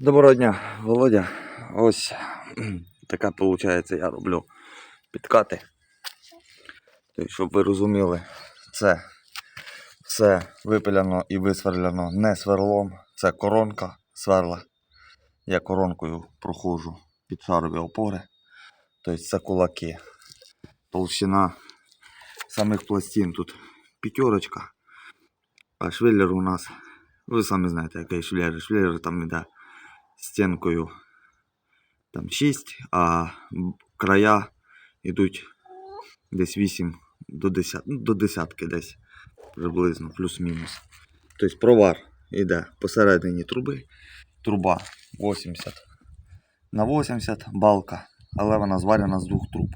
Доброго дня, Володя. Ось така виходить, я роблю підкати. Тобто, щоб ви розуміли, це все випиляно і висверлено не сверлом, це коронка сверла. Я коронкою проходжу під шарові опори. Тобто це кулаки. Толщина самих пластин тут п'ятерочка. А швеллер у нас, ви самі знаєте, який швеллер. Швеллер там іде стінкою там 6, а края йдуть десь 8 до 10, ну, до десятки десь приблизно, плюс-мінус. Тобто провар йде посередині труби. Труба 80 на 80 балка, але вона зварена з двох труб.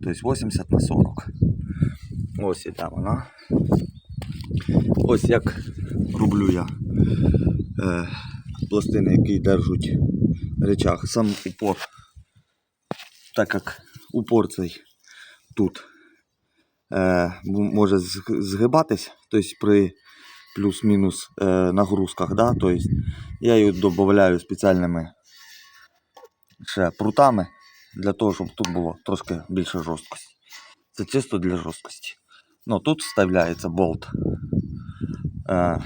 Тобто 80 на 40. Ось іде вона. Ось як роблю я е, пластини, які держать речах. Сам упор, так як упор цей тут е, може зг- згибатись, тобто при плюс-мінус е, нагрузках, да? тобто я її додаю спеціальними ще прутами для того, щоб тут було трошки більше жорсткості. Це чисто для жорсткості. Ну, тут вставляється болт е,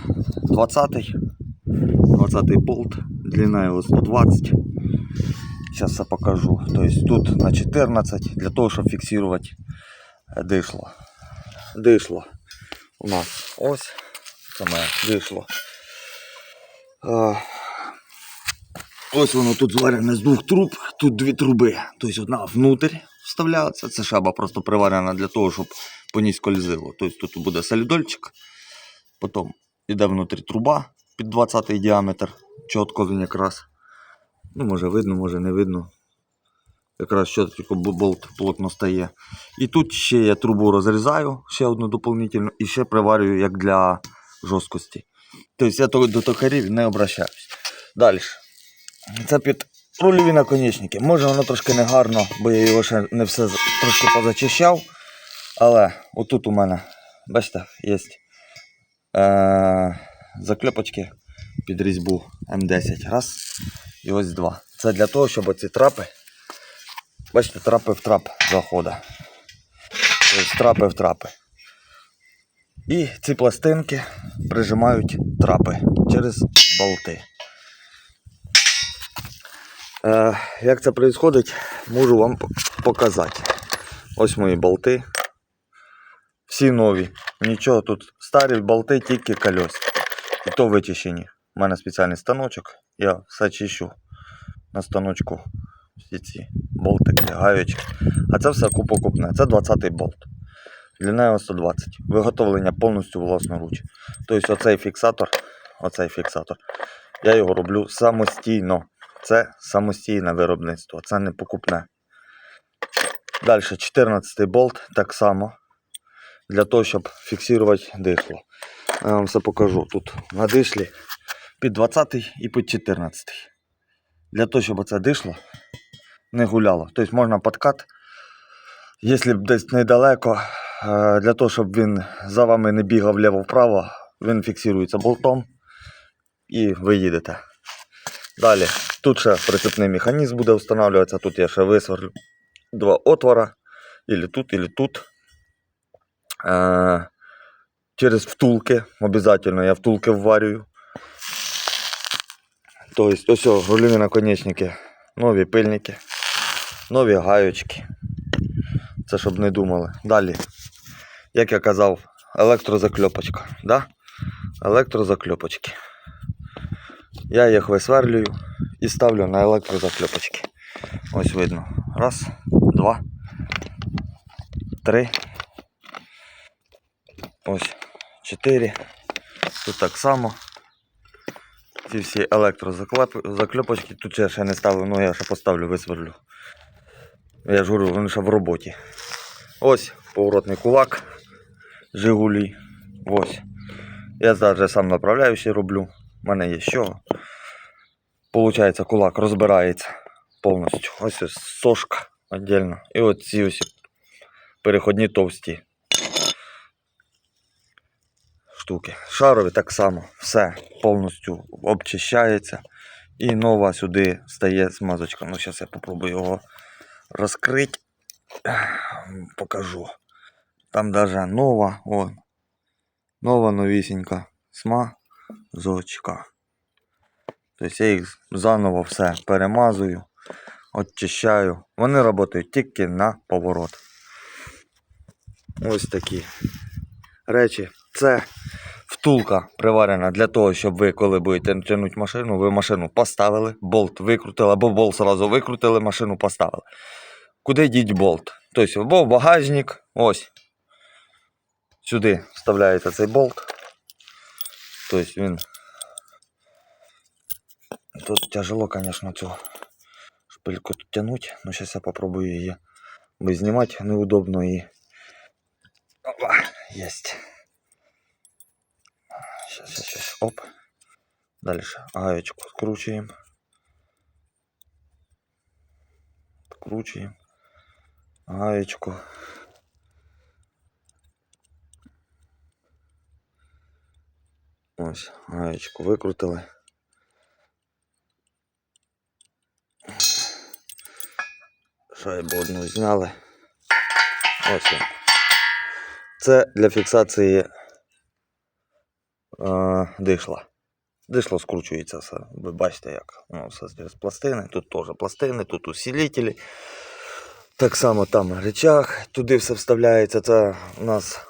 20 20 болт, длина його 120. Зараз все покажу. Тобто тут на 14 для того, щоб фіксувати е, дишло. Дишло у нас ось саме дишло. Е, Ось воно тут зварене з двох труб, тут дві труби. Тобто одна внутрь вставляється. Це шаба просто приварена для того, щоб по ній скользило. Тобто тут буде солідольчик, потім йде внутрі труба під 20 діаметр. Чітко він якраз. Ну, може видно, може не видно. Якраз чітко бо- болт плотно стає. І тут ще я трубу розрізаю, ще одну доповнительну, і ще приварюю як для жорсткості. Тобто я до токарів не обращаюсь. Далі. Це під рульові наконечники. Може воно трошки не гарно, бо я його ще не все трошки позачищав. Але отут у мене, бачите, є е- закльопочки під різьбу М10. Раз. І ось два. Це для того, щоб оці трапи. Бачите, трапи в трап заходить. Тобто трапи в трапи. І ці пластинки прижимають трапи через болти. Е, як це відбувається, можу вам показати. Ось мої болти. Всі нові. Нічого тут старі болти, тільки колес. І то вичищені. У мене спеціальний станочок. Я все чищу на станочку. Всі ці болтики, гаючки. А це все купокупне. Це 20-й болт. Длина його 120. Виготовлення повністю власноруч. Тобто оцей фіксатор, оцей фіксатор, я його роблю самостійно. Це самостійне виробництво, це не покупне. Далі 14 болт так само. Для того, щоб фіксувати дишло. Я вам все покажу. Тут на дишлі під 20 і під 14. Для того, щоб це дишло не гуляло. Тобто можна подкат, якщо б десь недалеко, е, для того, щоб він за вами не бігав вліво-вправо, він фіксується болтом і ви їдете. Далі, тут ще прицепний механізм буде встановлюватися. Тут я ще висверлю два отвора. Ілі тут, ілі тут. Через втулки. Обязательно я втулки вварюю. Тобто, ось рульові наконечники, нові пильники, нові гаючки. Це щоб не думали. Далі, як я казав, електрозакльопочка. Да? Електрозакльопочки. Я їх висверлюю і ставлю на електрозакльопочки. Ось видно. Раз, два, три. Ось чотири. Тут так само. Ці всі електрозакльопочки. Тут я ще не ставив, ну я ще поставлю, висверлю. Я ж говорю, вони ще в роботі. Ось поворотний кулак. Жигулі. Ось. Я зараз сам направляючий роблю. У мене є що. Получається, кулак розбирається повністю. Ось ось сошка віддільно. І от ці ось переходні товсті штуки. Шарові так само. Все повністю обчищається І нова сюди стає смазочка. Ну, зараз я попробую його розкрити. Покажу. Там даже нова, вон. Нова новісінька смазочка. Тобто я їх заново все перемазую, очищаю. Вони працюють тільки на поворот. Ось такі речі. Це втулка приварена для того, щоб ви, коли будете тягнути машину, ви машину поставили, болт викрутили, або болт сразу викрутили, машину поставили. Куди діть болт? Тобто, або в багажник, ось. Сюди вставляється цей болт. Тобто він. Тут тяжело, конечно, цю шпильку тянуть, но сейчас я попробую її. Знімати неудобно і. Опа, есть. Сейчас, сейчас, сейчас. Оп. Дальше гаечку скручиваем. Скручиваем. Гаечку. Ось, гаечку викрутили. Шайбу одну зняли. Ось. Це для фіксації е, дишла. Дишло скручується все. Ви бачите, як воно все через пластини. Тут теж пластини, тут усилителі. Так само там речах, туди все вставляється. Це у нас.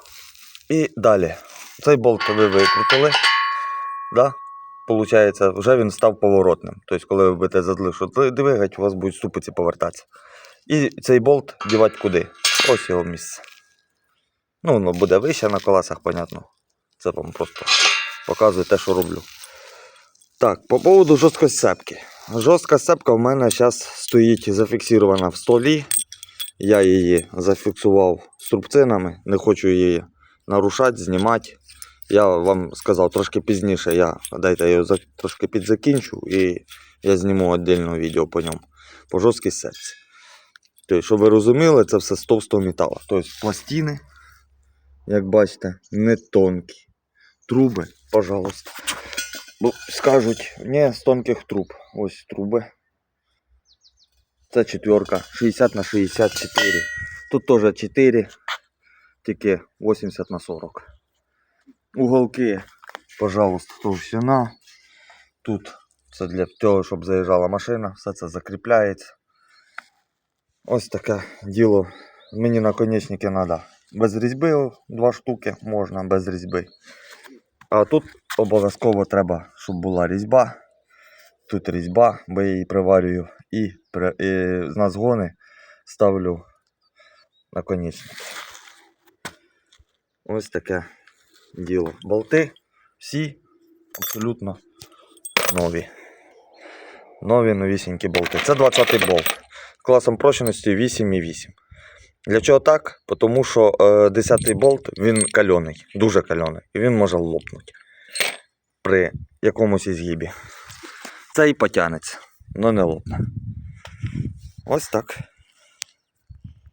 І далі. Цей болт ви викрутили. Да? Получається, вже він став поворотним. Тобто, коли ви будете задлишу двигати, у вас будуть ступиці повертатися. І цей болт дівати куди? Ось його місце. Ну, воно буде вище на колесах, понятно. Це вам просто показує те, що роблю. Так, по поводу жорсткої сцепки. Жорстка сцепка в мене зараз стоїть зафіксована в столі. Я її зафіксував струбцинами, не хочу її нарушати, знімати. Я вам сказав трошки пізніше, я дайте я його трошки підзакінчу і я зніму віддільне відео по ньому. По жорсткій сцепці. Тобто, щоб ви розуміли, це все з товстого металу. Тобто пластини, як бачите, не тонкі. Труби, пожалуйста. Ну, скажуть, не з тонких труб. Ось труби. Це четверка, 60 на 64. Тут теж 4, тільки 80 на 40. Уголки, пожалуйста, товщина. Тут це для того, щоб заїжджала машина, все це закріпляється. Ось таке діло. Мені наконечники треба. Без різьби два штуки можна, без різьби. А тут обов'язково треба, щоб була різьба. Тут різьба, бо я її приварюю. І, і на згони ставлю наконечник. Ось таке діло. Болти всі абсолютно нові. Нові новісінькі болти. Це 20-й болт. Класом прочності 8,8. Для чого так? Тому що е, 10-й болт він кальоний, дуже кальоний. І він може лопнути при якомусь ізгибі. Цей потягнеться, але не лопне. Ось так.